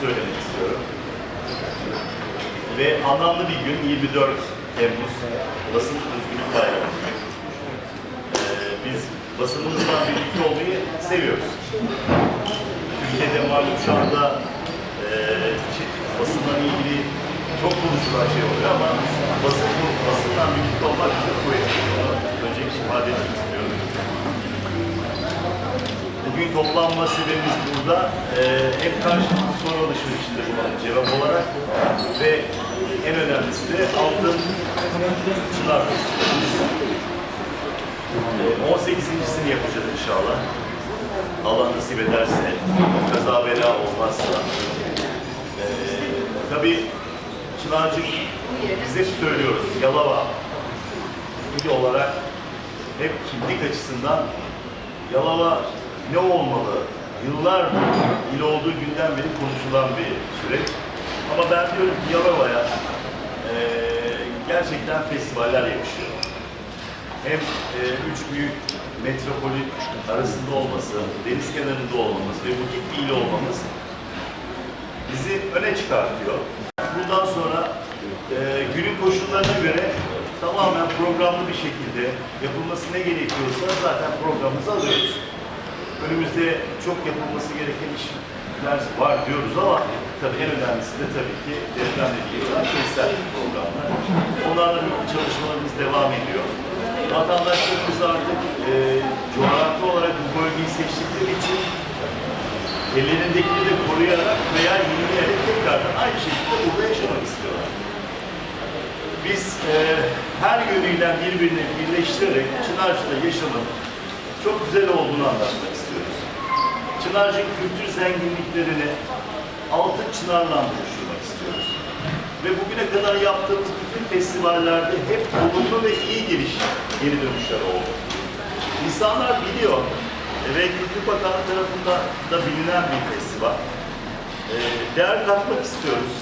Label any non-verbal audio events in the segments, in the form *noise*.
söylemek istiyorum. Ve anlamlı bir gün 24 Temmuz Basın Özgürlük Bayramı. Ee, biz basınımızla birlikte olmayı seviyoruz. Türkiye'de malum şu anda e, basınla ilgili çok konuşulan şey oluyor ama basın, basınla birlikte olmak çok kuvvetli. Öncelikle ifade etmek istiyorum. Bugün toplanma sebebimiz burada e, hem karşılıklı soru alışverişinde bulunan cevap olarak ve en önemlisi de Altın Çınar. E, 18.sini yapacağız inşallah. Allah nasip ederse, kaza bela olmazsa. E, tabii Çınarcık biz hep söylüyoruz, Yalova il olarak hep kimlik açısından Yalova ne olmalı? Yıllardır il olduğu günden beri konuşulan bir süreç. Ama ben diyorum ki Yalova'ya eee, gerçekten festivaller yakışıyor. Hem eee, üç büyük metropolün arasında olması, deniz kenarında olmamız ve butik bir il olmamız bizi öne çıkartıyor. Bundan sonra eee, günün koşullarına göre tamamen programlı bir şekilde yapılması ne gerekiyorsa zaten programımızı alıyoruz. Önümüzde çok yapılması gereken işler var diyoruz ama tabii en önemlisi de tabii ki depremle ilgili olan kentsel programlar. Onlarla çalışmalarımız devam ediyor. Vatandaşlarımız artık eee coğrafi olarak bu bölgeyi seçtikleri için ellerindekini de koruyarak veya yenileyerek tekrardan aynı şekilde burada yaşamak istiyorlar. Biz e, her yönüyle birbirini birleştirerek Çınarcı'da yaşamın çok güzel olduğunu anlatmak Çınarcık kültür zenginliklerini altın çınarla buluşturmak istiyoruz. Ve bugüne kadar yaptığımız bütün festivallerde hep olumlu ve iyi geliş, geri dönüşler oldu. İnsanlar biliyor ve Kültür Bakanlığı tarafından da bilinen bir festival. E, değer katmak istiyoruz.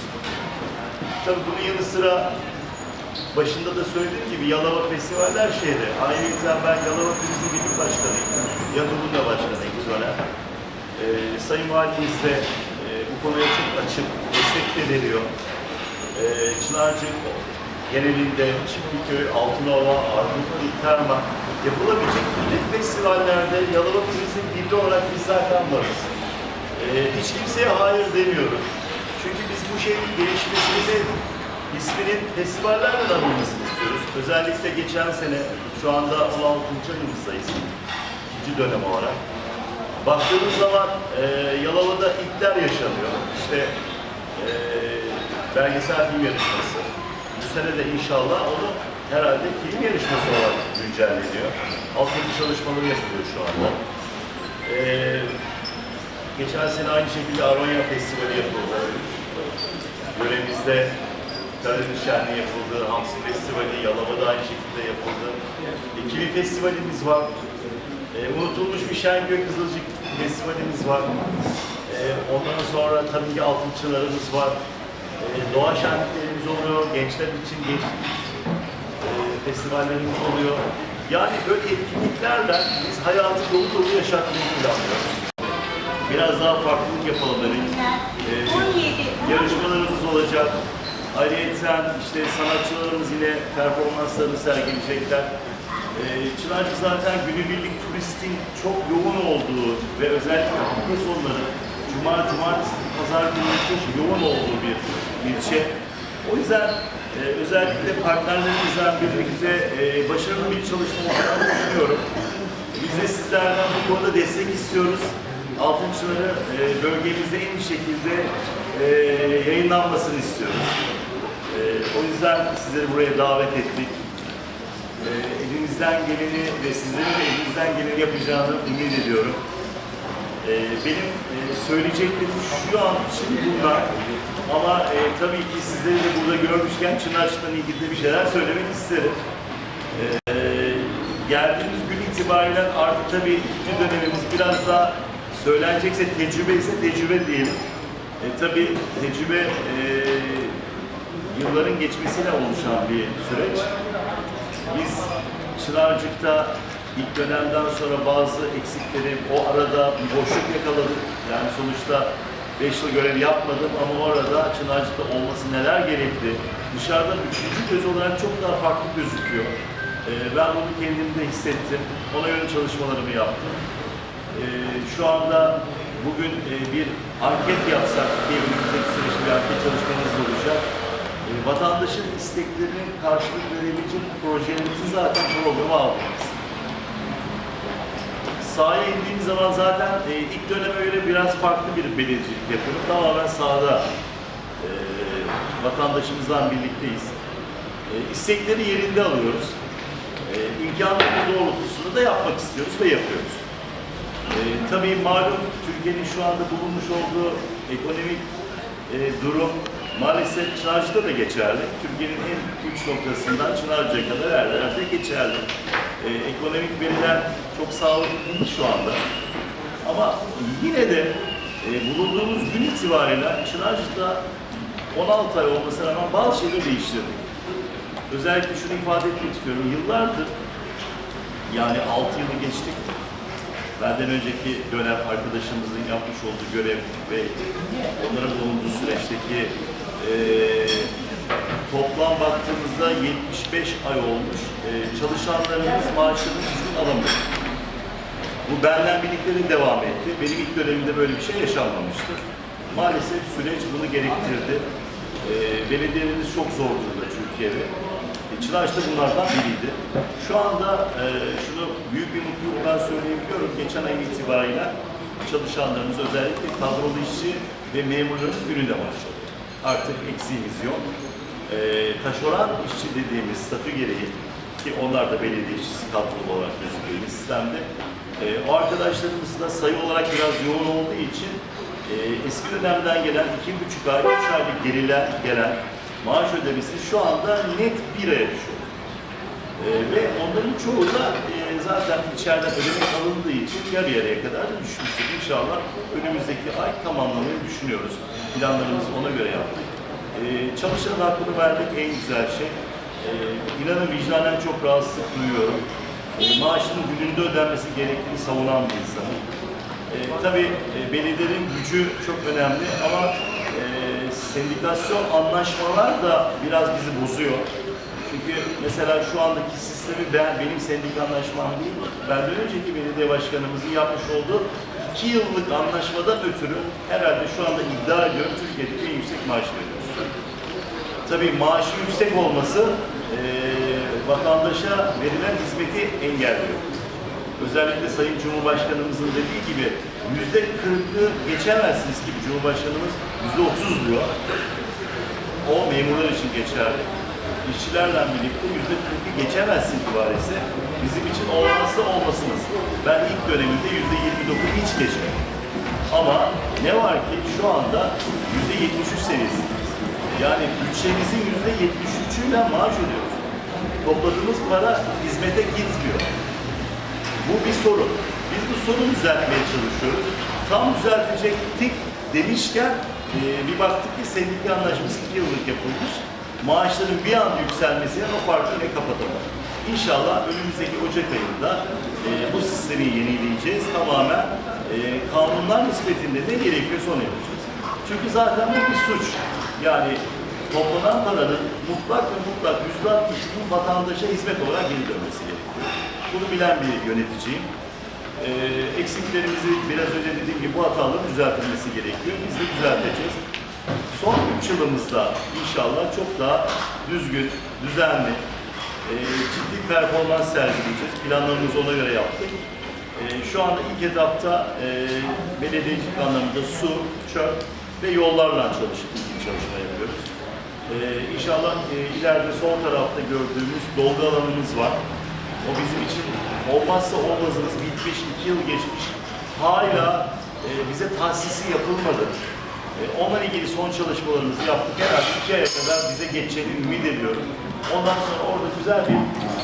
Tabii bunun yanı sıra başında da söylediğim gibi Yalova Festivaller şehri. Ayrıca ben Yalova Turizm Birlik Başkanıyım. Yatırımın da başkanıyım bu dönem. Ee, Sayın Valimiz de e, bu konuya çok açık, destek de veriyor. Ee, Çınarcık genelinde Çiftliköy, Altınova, Armutlu, Terma yapılabilecek bütün festivallerde Yalova Turizm Birliği olarak biz zaten varız. Ee, hiç kimseye hayır demiyoruz. Çünkü biz bu şehrin gelişmesini isminin festivallerle anılmasını istiyoruz. Özellikle geçen sene şu anda 16. yılımızdayız. ikinci dönem olarak. Baktığımız zaman e, Yalova'da ilkler yaşanıyor. İşte e, belgesel film yarışması. Bu sene de inşallah onu herhalde film yarışması olarak güncelleniyor. Altyapı çalışmaları yapılıyor şu anda. E, geçen sene aynı şekilde Aronya Festivali yapıldı. Yöremizde Karadeniz Şenliği yapıldı, Hamsi Festivali, Yalova'da aynı şekilde yapıldı. E, Festivalimiz var. E, unutulmuş bir Şenköy Kızılcık Festivalimiz var. E, ondan sonra tabii ki Altınçılarımız var. E, doğa şenliklerimiz oluyor, gençler için gençlik e, festivallerimiz oluyor. Yani böyle etkinliklerle biz hayatı dolu dolu yaşatmayı planlıyoruz. Biraz daha farklılık yapalım dedik. E, 17. yarışmalarımız olacak. Ayrıca işte sanatçılarımız yine performanslarını sergileyecekler. Ee, Çınarcı zaten günübirlik turistin çok yoğun olduğu ve özellikle hafta sonları, cuma, cumartesi, pazar günü çok yoğun olduğu bir ilçe. O yüzden e, özellikle partnerlerimizle birlikte e, başarılı bir çalışma olacağını düşünüyorum. Biz de sizlerden bu konuda destek istiyoruz. Altınçıları e, bölgemizde en iyi şekilde e, yayınlanmasını istiyoruz. E, o yüzden sizleri buraya davet ettik. E, elimizden geleni ve sizlerin de elinizden geleni yapacağını ümit ediyorum. E, benim e, söyleyeceklerim şu an için bunlar. Ama e, tabii ki sizleri de burada görmüşken Çınarçı'dan ilgili bir şeyler söylemek isterim. Ee, geldiğimiz gün itibariyle artık tabii ikinci dönemimiz biraz daha söylenecekse tecrübe ise tecrübe diyelim. E, tabii tecrübe e, yılların geçmesiyle oluşan bir süreç. Biz Çınarcık'ta ilk dönemden sonra bazı eksikleri o arada bir boşluk yakaladık. Yani sonuçta 5 yıl görev yapmadım ama orada Çınarcık'ta olması neler gerekli. Dışarıdan üçüncü göz olarak çok daha farklı gözüküyor. Ee, ben bunu kendimde hissettim. Ona göre çalışmalarımı yaptım. Ee, şu anda bugün e, bir anket yapsak ki önümüzdeki süreçte bir anket çalışmamız olacak. Vatandaşın isteklerinin karşılık verebilecek projelerimizi zaten programa aldık. Sahaya indiğim zaman zaten e, ilk döneme göre biraz farklı bir belediyecilik yapıyorum. Tamamen sahada e, vatandaşımızdan birlikteyiz. E, istekleri yerinde alıyoruz. E, imkanlarımız doğrultusunda da yapmak istiyoruz ve yapıyoruz. E, tabii malum Türkiye'nin şu anda bulunmuş olduğu ekonomik e, durum maalesef Çınarcık'ta da geçerli. Türkiye'nin en uç noktasından Çınarcık'a kadar her yerde geçerli. E, ekonomik veriler çok sağlıklı değil şu anda. Ama yine de e, bulunduğumuz gün itibariyle Çınarcık'ta 16 ay olmasına rağmen bazı şeyleri değiştirdik. Özellikle şunu ifade etmek istiyorum. Yıllardır yani 6 yılı geçtik. Benden önceki dönem arkadaşımızın yapmış olduğu görev ve onların bulunduğu süreçteki eee, toplam baktığımızda 75 ay olmuş. Eee, çalışanlarımız maaşlarını düzgün alamıyor. Bu benden birlikte de devam etti. Benim ilk dönemimde böyle bir şey yaşanmamıştı. Maalesef süreç bunu gerektirdi. Eee belediyelerimiz çok zor durumda Türkiye'de. E, Çıraç da bunlardan biriydi. Şu anda eee, şunu büyük bir mutlulukla söyleyebiliyorum. Geçen ay itibariyle çalışanlarımız özellikle kadrolu işçi ve memurlarımız gününde başladı. Artık eksiğimiz yok. Eee taşeron işçi dediğimiz statü gereği ki onlar da belediye işçisi kadrolu olarak gözüküyor sistemde. Eee, o arkadaşlarımız da sayı olarak biraz yoğun olduğu için eee, eski dönemden gelen iki buçuk ay, üç aylık gerilen gelen maaş ödemesi şu anda net bir aya düşüyor. Ee, ve onların çoğu da e, zaten içeriden ödemek alındığı için yarı yarıya kadar da düşmüştür. İnşallah önümüzdeki ay tamamlamayı düşünüyoruz. Planlarımızı ona göre yaptık. Ee, çalışanın hakkını vermek en güzel şey. Ee, inanın vicdanen çok rahatsızlık duyuyorum. Ee, maaşının gününde ödenmesi gerektiğini savunan bir insanım. Ee, tabii e, belediyelerin gücü çok önemli ama e, sendikasyon anlaşmalar da biraz bizi bozuyor. Çünkü mesela şu andaki sistemi ben, benim sendik anlaşmam değil, benden önceki belediye başkanımızın yapmış olduğu iki yıllık anlaşmadan ötürü herhalde şu anda iddia ediyorum Türkiye'deki en yüksek maaş veriyoruz. Tabii maaşı yüksek olması eee vatandaşa verilen hizmeti engelliyor. Özellikle Sayın Cumhurbaşkanımızın dediği gibi yüzde kırkı geçemezsiniz gibi Cumhurbaşkanımız yüzde otuz diyor. O memurlar için geçerli. İşçilerle birlikte yüzde kırkı geçemezsin ibaresi bizim için olmazsa olmasınız. Ben ilk döneminde yüzde yirmi dokuz hiç geçmedim. Ama ne var ki şu anda yüzde yetmiş üç seviyesindeyiz. Yani bütçemizin yüzde yetmiş üçüyle maaş ödüyoruz. Topladığımız para hizmete gitmiyor. Bu bir sorun. Biz bu sorunu düzeltmeye çalışıyoruz. Tam düzeltecektik demişken bir baktık ki sendika anlaşması iki yıllık yapılmış. Maaşların bir anda yükselmesiyle o farkı ne kapatamadık. İnşallah önümüzdeki Ocak ayında e, bu sistemi yenileyeceğiz. Tamamen e, kanunlar nispetinde ne gerekiyorsa onu yapacağız. Çünkü zaten bu bir suç. Yani toplanan paranın mutlak ve mutlak yüzde altmışının vatandaşa hizmet olarak geri dönmesi gerekiyor. Bunu bilen bir yöneticiyim. Ee, eksiklerimizi biraz önce dediğim gibi bu hataların düzeltilmesi gerekiyor. Biz de düzelteceğiz. Son üç yılımızda inşallah çok daha düzgün, düzenli, e, ciddi performans sergileyeceğiz. Planlarımızı ona göre yaptık. E, şu anda ilk etapta e, belediyecilik anlamında su, çöp ve yollarla çalışıp ilgili çalışma yapıyoruz. E, inşallah e, ileride sol tarafta gördüğümüz dolgu alanımız var. O bizim için olmazsa olmazımız bitmiş, iki yıl geçmiş. Hala e, bize tahsisi yapılmadı. E, onunla ilgili son çalışmalarımızı yaptık. Herhalde iki aya kadar bize geçeceğini ümit ediyorum. Ondan sonra orada güzel bir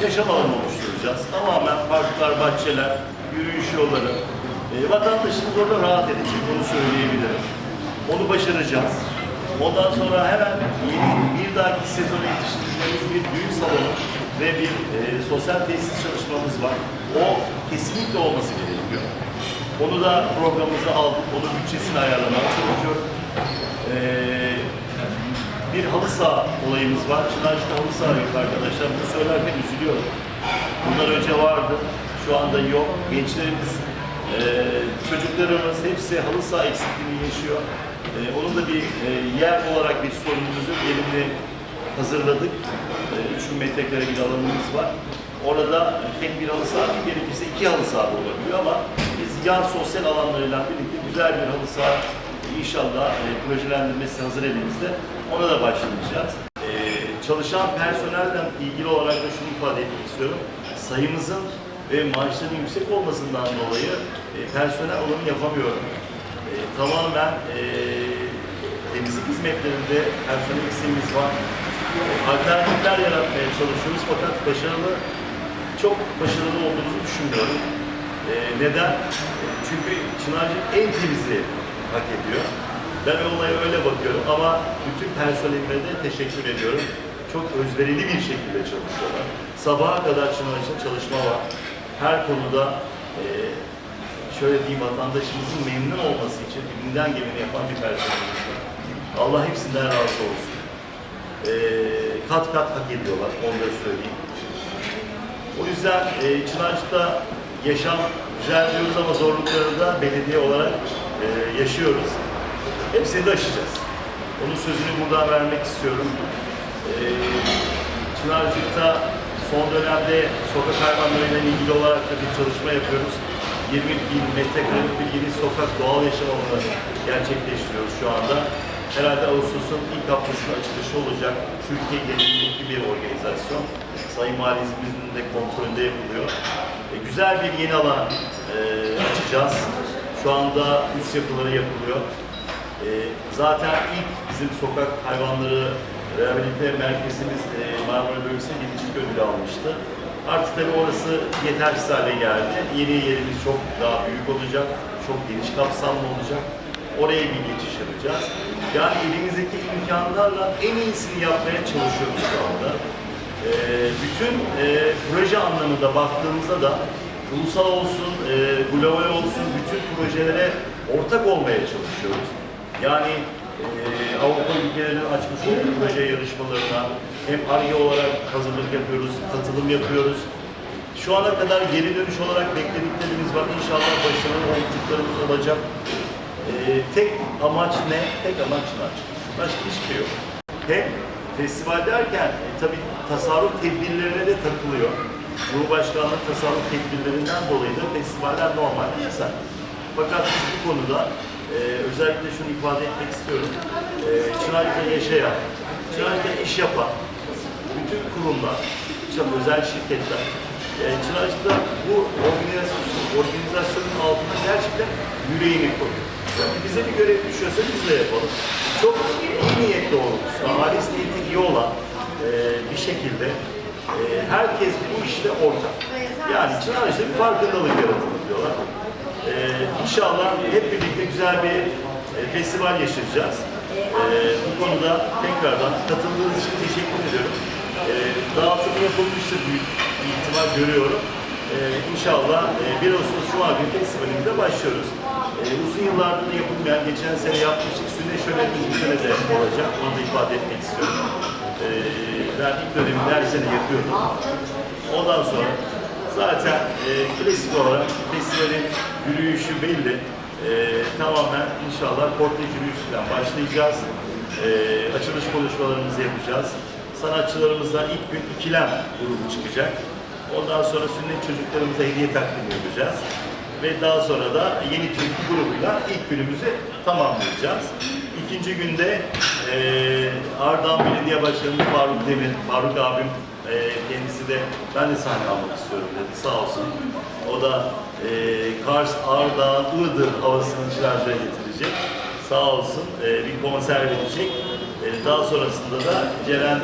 yaşam alanı oluşturacağız. Tamamen parklar, bahçeler, yürüyüş yolları. E, vatandaşımız orada rahat edecek, onu söyleyebilirim. Onu başaracağız. Ondan sonra hemen yeni bir dahaki sezona yetiştireceğimiz bir düğün salonu ve bir e, sosyal tesis çalışmamız var. O kesinlikle olması gerekiyor. Onu da programımıza aldık. Onun bütçesini ayarlamaya çalışıyoruz. Ee, bir halı saha olayımız var. Çınarcık'ta halı saha yok arkadaşlar. Bunu söylerken üzülüyorum. Bundan önce vardı. Şu anda yok. Gençlerimiz, e, çocuklarımız hepsi halı saha eksikliğini yaşıyor. E, onun da bir e, yer olarak bir sorunumuzu yerini hazırladık. E, 3000 metrekare bir alanımız var. Orada tek bir halı saha değil, gerekirse iki halı saha olabiliyor ama biz yan sosyal alanlarıyla birlikte güzel bir halı saha inşallah e, projelendirmesi hazır elimizde. Ona da başlayacağız. E, çalışan personelden ilgili olarak da şunu ifade etmek istiyorum. Sayımızın ve maaşların yüksek olmasından dolayı e, personel alımı yapamıyorum. E, tamamen e, temizlik hizmetlerinde personel eksiğimiz var. Alternatifler yaratmaya çalışıyoruz fakat başarılı, çok başarılı olduğumuzu düşünmüyorum. E, neden? Çünkü Çınarcık en temizi hak ediyor. Ben olaya öyle bakıyorum ama bütün personelime de teşekkür ediyorum. Çok özverili bir şekilde çalışıyorlar. Sabaha kadar Çınarcık'ta çalışma var. Her konuda e, şöyle diyeyim vatandaşımızın memnun olması için elinden geleni yapan bir personelimiz var. Allah hepsinden razı olsun. E, kat kat hak ediyorlar, onu da söyleyeyim. O yüzden e, Çınarcık'ta yaşam güzel diyoruz ama zorlukları da belediye olarak e, yaşıyoruz. Hepsini de aşacağız. Onun sözünü buradan vermek istiyorum. E, Çınarcık'ta son dönemde sokak hayvanlarıyla ilgili olarak da bir çalışma yapıyoruz. 20 bin metrekarelik bir yeni sokak doğal yaşam alanı gerçekleştiriyoruz şu anda. Herhalde Ağustos'un ilk haftasında açılışı olacak. Türkiye genelindeki bir organizasyon. Sayın Valimizin de kontrolünde yapılıyor. E, güzel bir yeni alan e, açacağız. Şu anda üst yapıları yapılıyor. E, zaten ilk bizim sokak hayvanları rehabilite merkezimiz e, Marmara Bölgesi'ne birincilik ödülü almıştı. Artık tabii orası yetersiz hale geldi. Yeni yerimiz çok daha büyük olacak, çok geniş kapsamlı olacak. Oraya bir geçiş yapacağız. Yani elimizdeki imkanlarla en iyisini yapmaya çalışıyoruz şu anda. E, bütün e, proje anlamında baktığımızda da ulusal olsun, e, global olsun bütün projelere ortak olmaya çalışıyoruz. Yani e, Avrupa ülkelerinin açmış olduğu proje yarışmalarına hem ARGE olarak hazırlık yapıyoruz, katılım yapıyoruz. Şu ana kadar geri dönüş olarak beklediklerimiz var. İnşallah başarılı olduklarımız olacak. E, tek amaç ne? Tek amaç amaç. Başka hiçbir şey yok. Hem festival derken e, tabii tasarruf tedbirlerine de takılıyor. Cumhurbaşkanlığı tasarruf tedbirlerinden dolayı da festivaller normalde yasak. Fakat biz bu konuda e, özellikle şunu ifade etmek istiyorum. E, Çınarcık'ta yaşayan, Çınarcık'ta iş yapan bütün kurumlar, özel şirketler, e, Çınarcık'ta bu organizasyon, organizasyonun altına gerçekten yüreğini koyuyor. Yani bize bir görev düşüyorsa biz de yapalım. Çok iyi niyet doğrultusunda, halis niyeti iyi olan e, bir şekilde e, herkes bu işte ortak. Yani Çınarcık'ta bir farkındalık yaratılır diyorlar. Ee, inşallah hep birlikte güzel bir e, festival yaşayacağız. Ee, bu konuda tekrardan katıldığınız için teşekkür ediyorum. Ee, dağıtımı yapılmıştır büyük bir ihtimal görüyorum. Ee, inşallah e, 1 Ağustos Cuma günü festivalimizde başlıyoruz. Ee, uzun yıllardır yapılmayan, geçen sene yapmıştık. Sünnet şölenimiz bu sene de olacak. Onu da ifade etmek istiyorum. Ee, ben ilk döneminde her yapıyordum. Ondan sonra zaten e, klasik olarak festivalin yürüyüşü belli. E, tamamen inşallah kortej yürüyüşünden başlayacağız. E, açılış konuşmalarımızı yapacağız. Sanatçılarımızdan ilk gün ikilem grubu çıkacak. Ondan sonra sünnet çocuklarımıza hediye takdim yapacağız. Ve daha sonra da yeni türkü grubuyla ilk günümüzü tamamlayacağız. İkinci günde e, Ardahan Belediye Başkanımız Faruk Demir, Faruk abim e, kendisi de ben de sahne almak istiyorum dedi sağ olsun. O da e, Kars, Ardahan, Iğdır havasını Çınarca'ya getirecek. Sağ olsun e, bir konser verecek. E, daha sonrasında da Ceren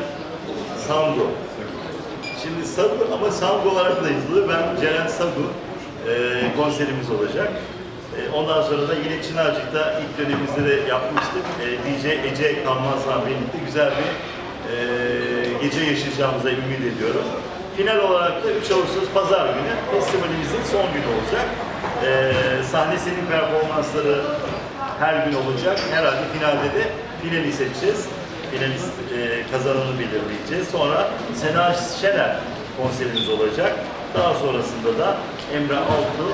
Sango. Şimdi Sagu ama Sango olarak da yazılıyor. Ben Ceren e, konserimiz olacak. E, ondan sonra da yine Çınarcık'ta ilk dönemimizde de yapmıştık. E, DJ Ece Kanmaz'la birlikte güzel bir e, gece yaşayacağımıza ümit ediyorum. Final olarak da 3 Ağustos Pazar günü festivalimizin son günü olacak. Sahne senin performansları her gün olacak. Herhalde finalde de finali seçeceğiz. Finalist e, kazananı belirleyeceğiz. Sonra Sena Şener konserimiz olacak. Daha sonrasında da Emre Altu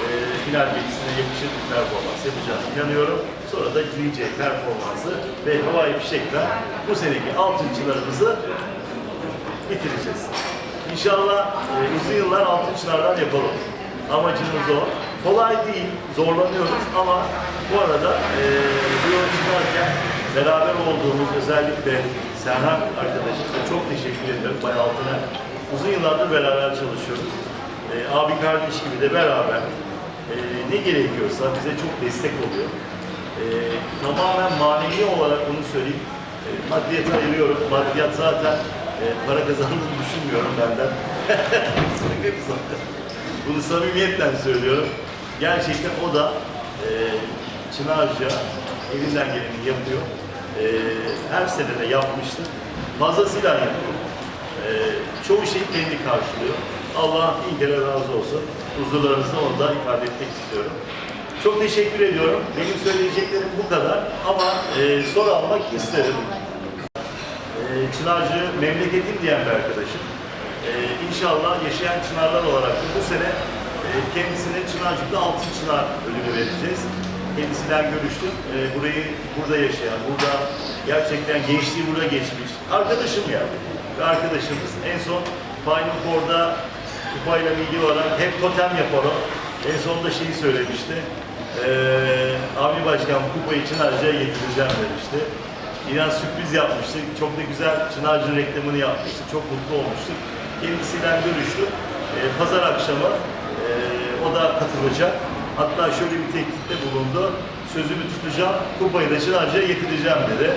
e, final birisine yakışır bir performans yapacağını inanıyorum. Sonra da DJ performansı ve havai fişekten bu seneki altıncılarımızı bitireceğiz. İnşallah e, uzun yıllar altın çınarlar yapalım. Amacımız o. Kolay değil, zorlanıyoruz ama bu arada e, bu yolu beraber olduğumuz özellikle Serhan arkadaşımıza çok teşekkür ederim Bay Altın'a. Uzun yıllardır beraber çalışıyoruz. E, abi kardeş gibi de beraber e, ne gerekiyorsa bize çok destek oluyor. E, tamamen manevi olarak onu söyleyeyim. E, maddiyata ayırıyorum. Maddiyat zaten e, para kazandığını *laughs* düşünmüyorum benden. *laughs* Bunu samimiyetten söylüyorum. Gerçekten o da e, Çınarca elinden geleni yapıyor. E, her sene de yapmıştı. Fazlasıyla yapıyor. E, çoğu şeyi kendi karşılıyor. Allah bin kere razı olsun. Huzurlarınızda onu da ifade etmek istiyorum. Çok teşekkür ediyorum. Benim söyleyeceklerim bu kadar ama e, soru almak isterim. Ee, Çınarcı memleketim diyen bir arkadaşım. Ee, inşallah yaşayan Çınarlar olarak bu sene e, kendisine Çınarcık'ta Altın Çınar ödülü vereceğiz. Kendisiyle görüştüm. Ee, burayı burada yaşayan, burada gerçekten gençliği burada geçmiş. Arkadaşım. Ve arkadaşımız en son Final Four'da kupayla ilgili olarak hep totem yapar o. En sonunda şeyi söylemişti. Ee, Avni Başkan kupayı Çınarcı'ya getireceğim demişti. İnan sürpriz yapmıştık. Çok da güzel Çınarcı reklamını yapmıştık. Çok mutlu olmuştuk. Kendisiyle görüştük. Ee, pazar akşamı ee, o da katılacak. Hatta şöyle bir teklifte bulundu. Sözümü tutacağım, kupayı da Çınarcı'ya getireceğim dedi.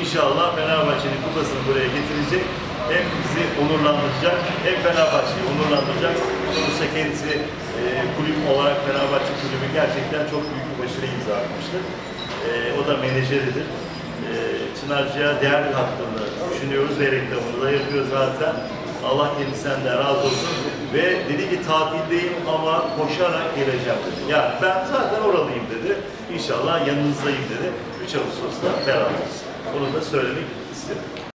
İnşallah Fenerbahçe'nin kupasını buraya getirecek. Hem bizi onurlandıracak, hem Fenerbahçe'yi onurlandıracak. Sonuçta kendisi e, kulüp olarak Fenerbahçe kulübü gerçekten çok büyük bir başarı imza atmıştır. E, o da menajeridir. E, Çınarcı'ya değer kattığını düşünüyoruz ve reklamını da yapıyor zaten. Allah kendisinden de razı olsun. Ve dedi ki tatildeyim ama koşarak geleceğim dedi. Yani ben zaten oralıyım dedi. İnşallah yanınızdayım dedi. 3 Ağustos'ta beraberiz. Onu da söylemek istedim.